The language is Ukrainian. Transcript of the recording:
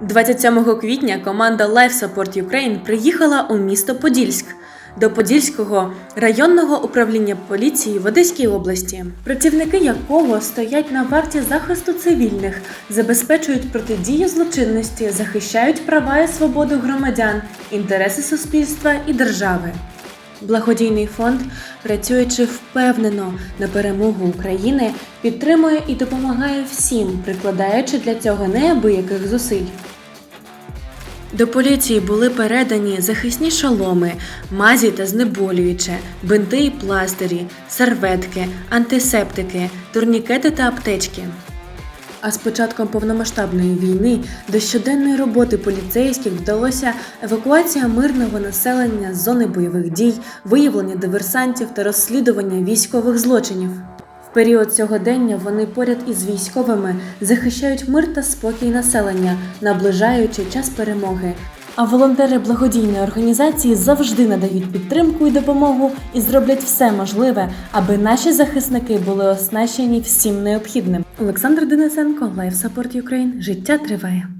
27 квітня команда Life Support Ukraine приїхала у місто Подільськ до Подільського районного управління поліції в Одеській області, працівники якого стоять на варті захисту цивільних, забезпечують протидію злочинності, захищають права і свободу громадян, інтереси суспільства і держави. Благодійний фонд, працюючи впевнено на перемогу України, підтримує і допомагає всім, прикладаючи для цього неабияких зусиль. До поліції були передані захисні шоломи, мазі та знеболююче, бинти і пластирі, серветки, антисептики, турнікети та аптечки. А з початком повномасштабної війни до щоденної роботи поліцейських вдалося евакуація мирного населення з зони бойових дій, виявлення диверсантів та розслідування військових злочинів. В період сьогодення вони поряд із військовими захищають мир та спокій населення, наближаючи час перемоги. А волонтери благодійної організації завжди надають підтримку і допомогу і зроблять все можливе, аби наші захисники були оснащені всім необхідним. Олександр Денисенко, Life Support Ukraine. Життя триває.